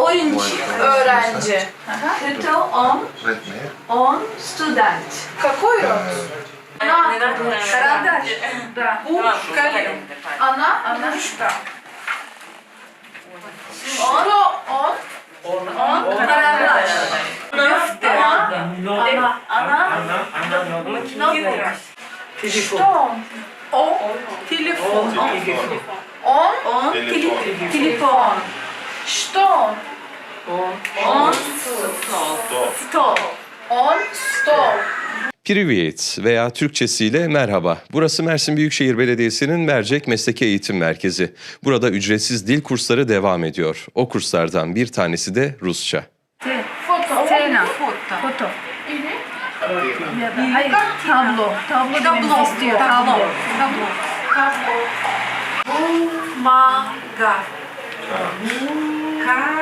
Oyuncu. Öğrenci. Ага. Это он, Предмет. он студент. Какой он? Ana. Карандаш. Да. Bu kalem. Ana. Ana. Что? Он, On. он, карандаш. Defter. Ana, ana, Что он? O. Telefon. On. он, теле- телефон. Что он? On. Stop. Privyet veya Türkçesiyle merhaba. Burası Mersin Büyükşehir Belediyesi'nin Mercek Mesleki Eğitim Merkezi. Burada ücretsiz dil kursları devam ediyor. O kurslardan bir tanesi de Rusça. Foto. Foto. Hayır, tablo. Tablo dememizi. Tablo. Tablo. Tablo. Bumaga. Bumaga.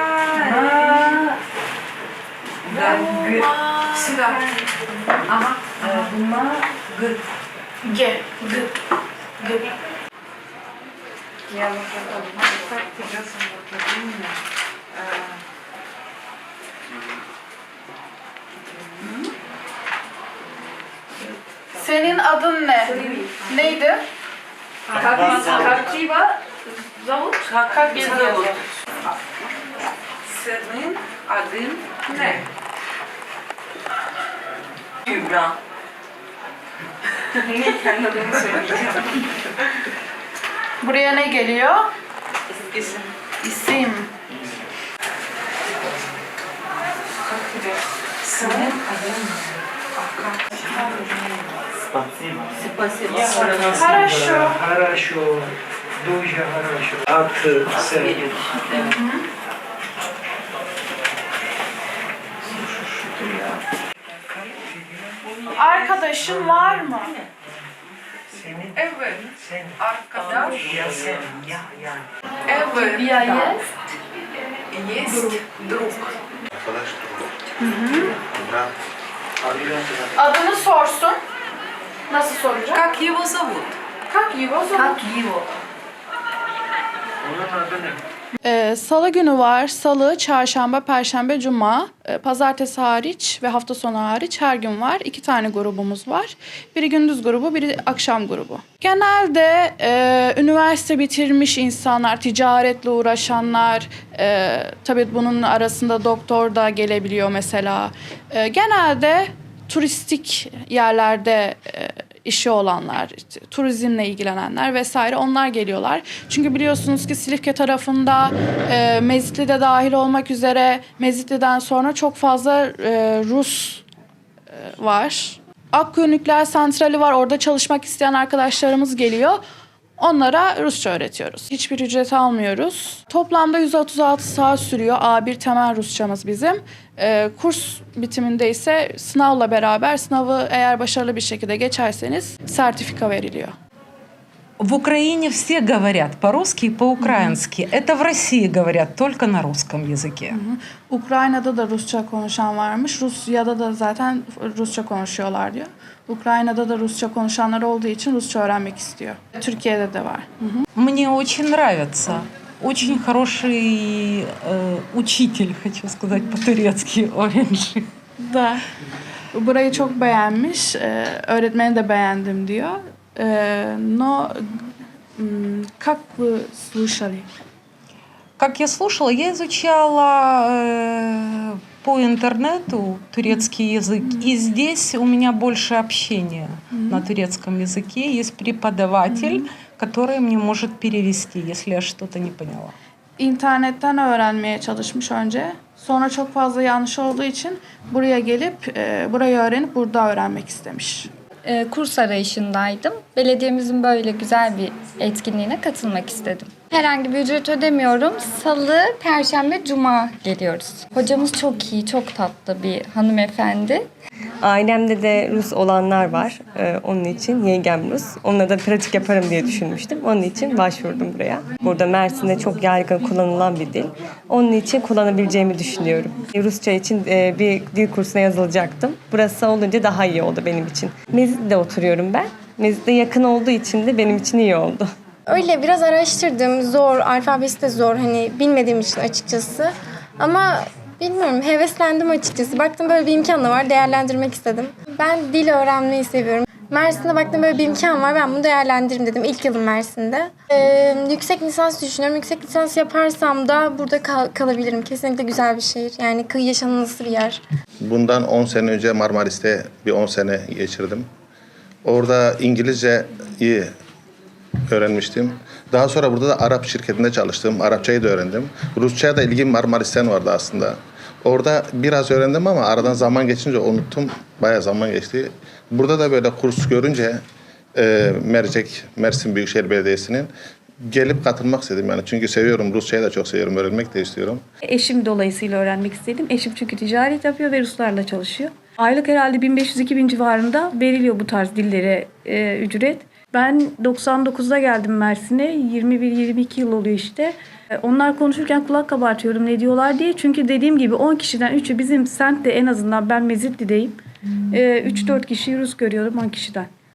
Бумага. Бумага. Ama buna gı. Г. Г. Г. Я вот это, ну, как тебя самоуправление, э, Senin adın ne? Neydi? Как, как тебя зовут? Как тебя зовут? senin adın ne? Kübra. Ne kendi adını söyleyeceğim. Buraya ne geliyor? İsim. İsim. Как тебя? Senin adın ne? Спасибо. Спасибо. Хорошо. Хорошо. Дуже хорошо. От сердца. Arkadaşın var mı? Senin, Evet. sen, Arkadaş. я sen, я, я. Evet. Ya yes. Есть друг. Arkadaş друг. Брат. Adını sorsun. Nasıl soracak? Как его зовут? Как его зовут? Как его? Onun adı ne? Ee, Salı günü var. Salı, çarşamba, perşembe, cuma. Ee, Pazartesi hariç ve hafta sonu hariç her gün var. İki tane grubumuz var. Biri gündüz grubu, biri akşam grubu. Genelde e, üniversite bitirmiş insanlar, ticaretle uğraşanlar, e, tabii bunun arasında doktor da gelebiliyor mesela. E, genelde turistik yerlerde e, işi olanlar, turizmle ilgilenenler vesaire onlar geliyorlar. Çünkü biliyorsunuz ki Silifke tarafında e, Mezitli de dahil olmak üzere Mezitli'den sonra çok fazla e, Rus e, var. Akkuyu Nükleer Santrali var. Orada çalışmak isteyen arkadaşlarımız geliyor. Onlara Rusça öğretiyoruz. Hiçbir ücret almıyoruz. Toplamda 136 saat sürüyor. A1 temel Rusçamız bizim. Ee, kurs bitiminde ise sınavla beraber sınavı eğer başarılı bir şekilde geçerseniz sertifika veriliyor. В Украине все говорят по-русски и по-украински. Это в России говорят только на русском языке. Ukrayna'da da Rusça konuşan varmış. Rusya'da da zaten Rusça konuşuyorlar diyor. Ukrayna'da da Rusça konuşanlar olduğu için Rusça öğrenmek istiyor. Türkiye'de de var. Hı hı. Мне очень nравится. Очень хороший э, учитель, хочу сказать по-турецки. Da. Burayı çok beğenmiş. Ee, öğretmeni de beğendim diyor. М, как вы слышали? Как я слушала, я изучала э, по интернету турецкий язык, и здесь у меня больше общения на турецком языке. Есть преподаватель, который мне может перевести, если я что-то не поняла. İnternetten öğrenmeye çalışmış önce. Sonra çok fazla yanlış olduğu için buraya gelip e, burayı öğrenip burada öğrenmek istemiş. E, kurs arayışındaydım. Belediyemizin böyle güzel bir etkinliğine katılmak istedim. Herhangi bir ücret ödemiyorum. Salı, perşembe, cuma geliyoruz. Hocamız çok iyi, çok tatlı bir hanımefendi. Ailemde de Rus olanlar var. Ee, onun için yengem Rus. Onunla da pratik yaparım diye düşünmüştüm. Onun için başvurdum buraya. Burada Mersin'de çok yaygın kullanılan bir dil. Onun için kullanabileceğimi düşünüyorum. Rusça için e, bir dil kursuna yazılacaktım. Burası olunca daha iyi oldu benim için. Mezit'te oturuyorum ben. Mezit'te yakın olduğu için de benim için iyi oldu. Öyle biraz araştırdım. Zor, alfabesi de zor. Hani bilmediğim için açıkçası. Ama bilmiyorum heveslendim açıkçası. Baktım böyle bir imkan da var değerlendirmek istedim. Ben dil öğrenmeyi seviyorum. Mersin'de baktım böyle bir imkan var ben bunu değerlendiririm dedim ilk yılım Mersin'de. Ee, yüksek lisans düşünüyorum. Yüksek lisans yaparsam da burada kal- kalabilirim. Kesinlikle güzel bir şehir. Yani kıyı yaşanılması bir yer. Bundan 10 sene önce Marmaris'te bir 10 sene geçirdim. Orada İngilizce iyi öğrenmiştim. Daha sonra burada da Arap şirketinde çalıştım. Arapçayı da öğrendim. Rusça'ya da ilgim Marmaris'ten vardı aslında. Orada biraz öğrendim ama aradan zaman geçince unuttum. Bayağı zaman geçti. Burada da böyle kurs görünce e, Mercek, Mersin Büyükşehir Belediyesi'nin gelip katılmak istedim yani. Çünkü seviyorum. Rusçayı da çok seviyorum. Öğrenmek de istiyorum. Eşim dolayısıyla öğrenmek istedim. Eşim çünkü ticaret yapıyor ve Ruslarla çalışıyor. Aylık herhalde 1500-2000 civarında veriliyor bu tarz dillere e, ücret. Ben 99'da geldim Mersin'e. 21-22 yıl oluyor işte. E, Onlar konuşurken kulak kabartıyorum ne diyorlar diye. Çünkü dediğim gibi 10 kişiden 3'ü bizim semtte en azından ben Mezitli'deyim. E, 3-4 kişi Rus görüyorum 10 kişiden.